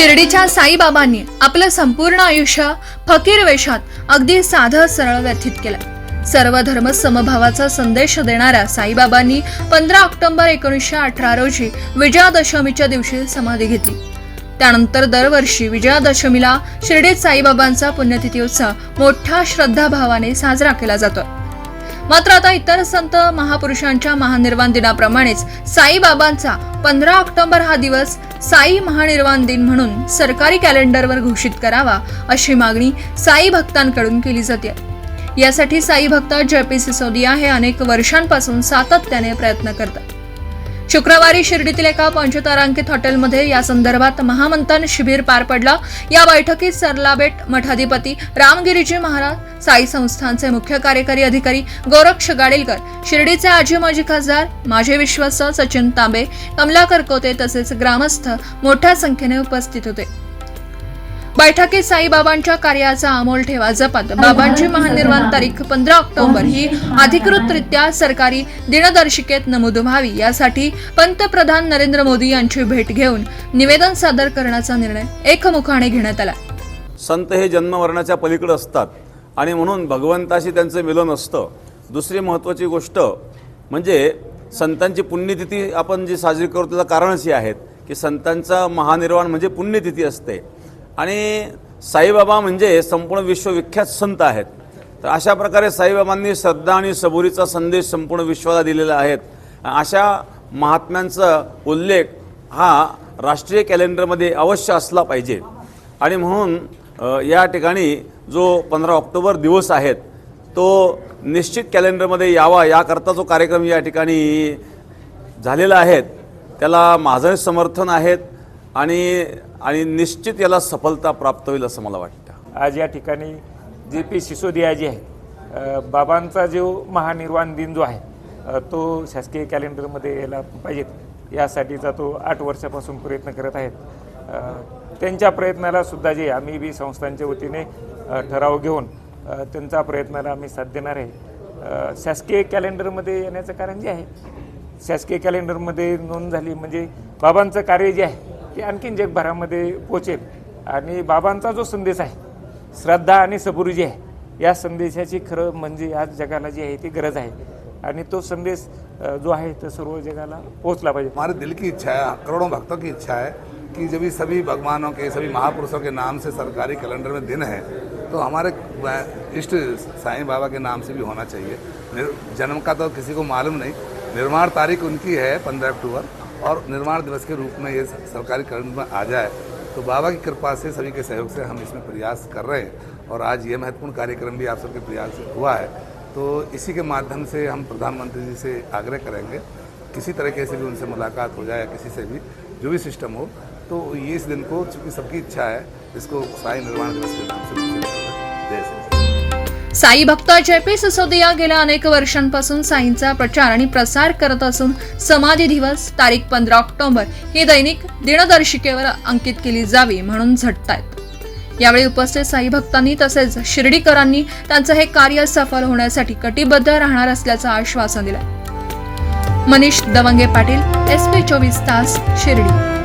शिर्डीच्या साईबाबांनी आपलं संपूर्ण आयुष्य फकीर वेशात अगदी साधं सरळ व्यथित केलं. सर्व धर्म समभावाचा संदेश देणाऱ्या साईबाबांनी पंधरा ऑक्टोबर एकोणीसशे अठरा रोजी विजयादशमीच्या दिवशी समाधी घेतली. त्यानंतर दरवर्षी विजयादशमीला शिर्डीत साईबाबांचा पुण्यतिथी उत्सव मोठ्या श्रद्धाभावाने साजरा केला जातो मात्र आता इतर संत महापुरुषांच्या महानिर्वाण दिनाप्रमाणेच साईबाबांचा पंधरा ऑक्टोबर हा दिवस साई महानिर्वाण दिन म्हणून सरकारी कॅलेंडरवर घोषित करावा अशी मागणी साई भक्तांकडून केली जाते. यासाठी साई भक्त जे पी सिसोदिया हे अनेक वर्षांपासून सातत्याने प्रयत्न करतात. शुक्रवारी शिर्डीतील एका पंचतारांकित हॉटेलमध्ये या संदर्भात महामंथन शिबिर पार पडलं. या बैठकीत सरलाबेट मठाधिपती रामगिरीजी महाराज साई संस्थांचे मुख्य कार्यकारी अधिकारी गोरक्ष गाडेलकर शिर्डीचे आजी माजी खासदार माझे विश्वास सचिन तांबे कमला करकोते तसेच ग्रामस्थ मोठ्या संख्येने उपस्थित होते. बैठकीत साईबाबांच्या कार्याचा अमोल ठेवा जपत. बाबांची महानिर्वाण तारीख पंधरा ऑक्टोबर ही अधिकृतरित्या सरकारी दिनदर्शिकेत नमूद व्हावी. यासाठी पंतप्रधान नरेंद्र मोदी यांची भेट घेऊन निवेदन सादर करण्याचा निर्णय एकमुखाने घेण्यात आला. संत हे जन्मवर्णाच्या पलीकडे असतात आणि म्हणून भगवंताशी त्यांचं मिलन असतं. दुसरी महत्त्वाची गोष्ट म्हणजे संतांची पुण्यतिथी आपण जी साजरी करतो त्याचं कारणच हे आहेत की संतांचा महानिर्वाण म्हणजे पुण्यतिथी असते. आणि साईबाबा म्हणजे संपूर्ण विश्वविख्यात संत आहेत. तर अशा प्रकारे साईबाबांनी श्रद्धा आणि सबुरीचा संदेश संपूर्ण विश्वाला दिलेला आहे अशा महात्म्यांचा उल्लेख हा राष्ट्रीय कॅलेंडरमध्ये अवश्य असला पाहिजे. आणि म्हणून या ठिकाणी जो पंधरा ऑक्टोबर दिवस आहेत तो निश्चित कॅलेंडरमध्ये यावा याकरता जो कार्यक्रम या ठिकाणी झालेला आहे त्याला माझं समर्थन आहेत आणि आणि निश्चित याला सफलता प्राप्त होईल असं मला वाटतं. आज या ठिकाणी जे पी सिसोदिया जे आहे बाबांचा जो महानिर्वाण दिन जो आहे तो शासकीय कॅलेंडरमध्ये यायला पाहिजेत. यासाठीचा तो आठ वर्षापासून प्रयत्न करत आहेत. त्यांच्या प्रयत्नाला सुद्धा जे आम्ही बी संस्थांच्या वतीने ठराव घेऊन त्यांचा प्रयत्नाला आम्ही साथ देणार आहे. शासकीय कॅलेंडरमध्ये येण्याचं कारण जे आहे शासकीय कॅलेंडरमध्ये नोंद झाली म्हणजे बाबांचं कार्य जे आहे की आणखीन जगभरामध्ये पोचेल. आणि बाबांचा जो संदेश आहे श्रद्धा आणि सबुरी जी आहे या संदेशाची खरं म्हणजे आज जगाला जी आहे ती गरज आहे. आणि तो संदेश जो आहे तो सर्व जगाला पोहोचला पाहिजे. हमारे दिल की इच्छा है करोड़ों भक्तों की इच्छा है कि जब ये सभी भगवानों के सभी महापुरुषों के नाम से सरकारी कैलेंडर में दिन है तो हमारे इष्ट साईं बाबा के नाम से भी होना चाहिए। जन्म का तो किसी को मालूम नहीं। निर्माण तारीख उनकी है पंद्रह अक्टूबर। और निर्माण दिवस के रूप में ये सरकारी कैलेंडर में आ जाए तो बाबा की कृपा से सभी के सहयोग से हम इसमें प्रयास कर रहे हैं। और आज ये महत्वपूर्ण कार्यक्रम भी आप सबके प्रयास से हुआ है। तो इसी के माध्यम से हम प्रधानमंत्री जी से आग्रह करेंगे, किसी तरीके से भी उनसे मुलाकात हो जाए या किसी से भी, जो भी सिस्टम हो तो ये इस दिन को, चूँकि सबकी इच्छा है, इसको साई निर्माण दिवस के नाम से साई भक्त जेपी सिसोदिया गेल्या अनेक वर्षांपासून साईंचा प्रचार आणि प्रसार करत असून समाधी दिवस तारीख पंधरा ऑक्टोबर ही दैनिक दिनदर्शिकेवर अंकित केली जावी म्हणून झटतायत. यावेळी उपस्थित साई भक्तांनी तसेच शिर्डीकरांनी त्यांचं हे कार्य सफल होण्यासाठी कटिबद्ध राहणार असल्याचं आश्वासन दिलं मनीष दवंगे पाटील एस पी चोवीस तास शिर्डी.